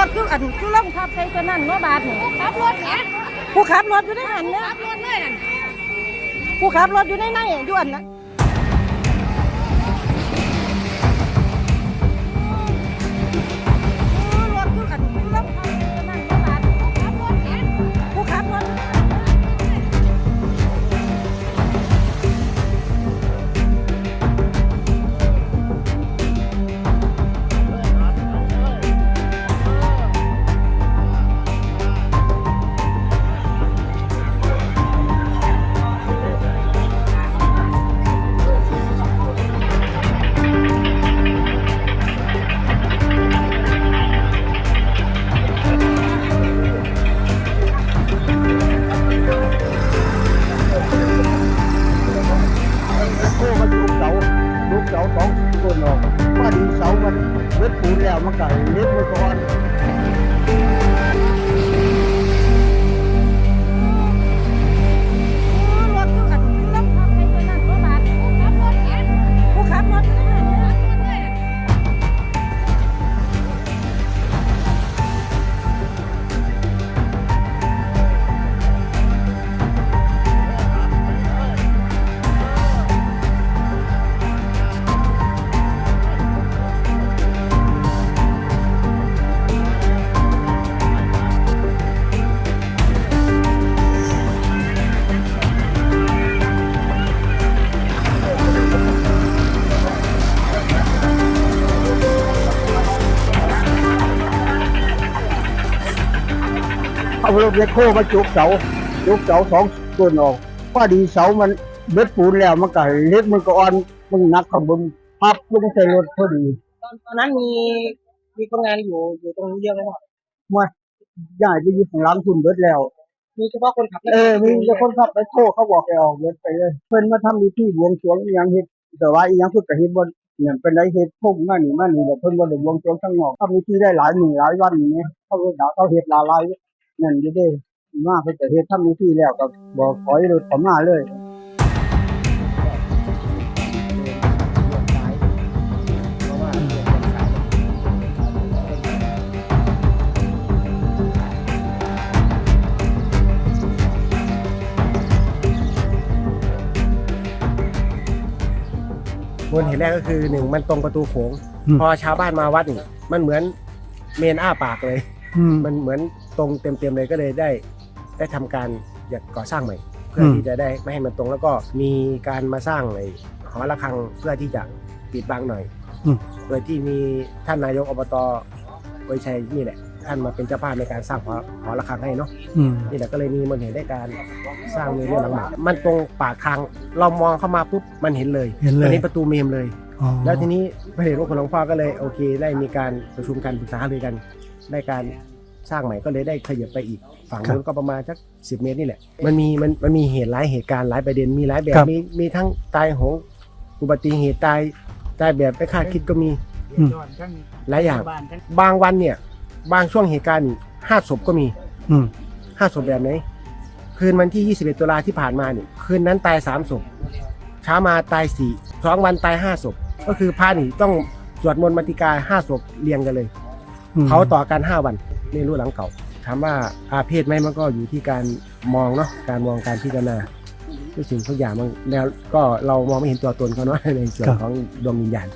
อันคือล่องทับใส่ตัวนั้นเนาะบาทนี่ขับรถแหมผู้ขับรถอยู่ในหันเนี่ยขับรถเลยนั่นผู้ขับรถอยู่ในในอยู่อันนั้น นออกว่าดีเสามันเล็ดปูนแล้วมันก็เล็ดไปก่อน เอารถเล็กโค้มาจุกเสาจุกเสาสองต้นออกว่าดีเสามันเล็ดปูนแล้วมันก็เล็ดมันก็อ่อนมันหนักข้างบนพับลงใส่รถพอดี ตอนตอนนั้นมีมีคนงานอยู่อยู่ตรงนี้เยอะไหมครับมาย้ายไปอยู่ข้างหลังคุณเบิดแล้ว มีเฉพาะคนขับเออมีแต่คนขับไปโทรเขาบอกให้ออกเบิดไปเลยเพิ่นมาทำพิธีบวงสรวงอีหยังเฮ็ดแต่ว่าอีหยังเพิ่นก็เฮ็ดบ่เนี่ยเป็นไรเฮ็ดพุ่งมานี่มานี่แล้วเพิ่นบ่ได้บวงสรวงข้างนอกทำพิธีได้หลายมื้อหลายวันนี่เขาเฮ็ดดาวเขาเฮ็ดหลายหลาย นั่นอยู่เด้มาเพิ่นก็เฮ็ดทำพิธีแล้วก็บอกถอยรถเข้ามาเลยบนเห็นแรกก็คือหนึ่งมันตรงประตูโขงอืมพอชาวบ้านมาวัดนี่มันเหมือนเมนอ้าปากเลย อืม มันเหมือนตรงเต็มๆเลยก็เลยได้ ได้ทำการอยากก่อสร้างใหม่ เพื่ออืมที่จะได้ไม่ให้มันตรงแล้วก็มีการมาสร้างไอ้หอระฆังเพื่อที่จะปิดบังหน่อยอืม โดยที่มีท่านนายกอบตไวยชัยนี่แหละ ท่านมาเป็นเจ้าภาพในการสร้างหอหอระฆังให้เนาะอืม นี่แหละก็เลยมีมันเห็นได้การสร้างเมนหลังใหม่มันตรงปากทางเรามองเข้ามาปุ๊บมันเห็นเลยเห็นเลยมันเห็นประตูเมมเลย อ๋อแล้วทีนี้พระเดชพระคุณหลวงพ่อก็เลยโอเค ได้มีการประชุมกันปรึกษาหารือกัน ได้การสร้างใหม่ก็เลยได้ขยับไปอีกฝั่งนู้นก็ประมาณสักสิบเมตรนี่แหละ มันมีมันมันมีเหตุหลายเหตุการณ์หลายประเด็นมีหลายแบบครับมีมีทั้งตายโหงอุบัติเหตุตายตายแบบไม่คาดคิดก็มีอืมหลายอย่างบางวันเนี่ย บางช่วงเหตุการณ์ห้าศพก็มีอืมห้าศพแบบไหนคืนวันที่ 21 ตุลาที่ผ่านมาเนี่ยคืนนั้นตายสามศพเช้ามาตายสี่สองวันตายห้าศพก็คือพระนี่ต้องสวดมนต์มาติกาห้าศพเรียงกันเลย เขาต่อกันห้าวันไม่รู้หลังเก่า ถามว่าอาเพศไหมมันก็อยู่ที่การมองเนาะการมองการพิจารณาทุกสิ่งทุกอย่างมันแล้วก็เรามองไม่เห็นตัวตนเขาเนาะในส่วนของดวงวิญญาณ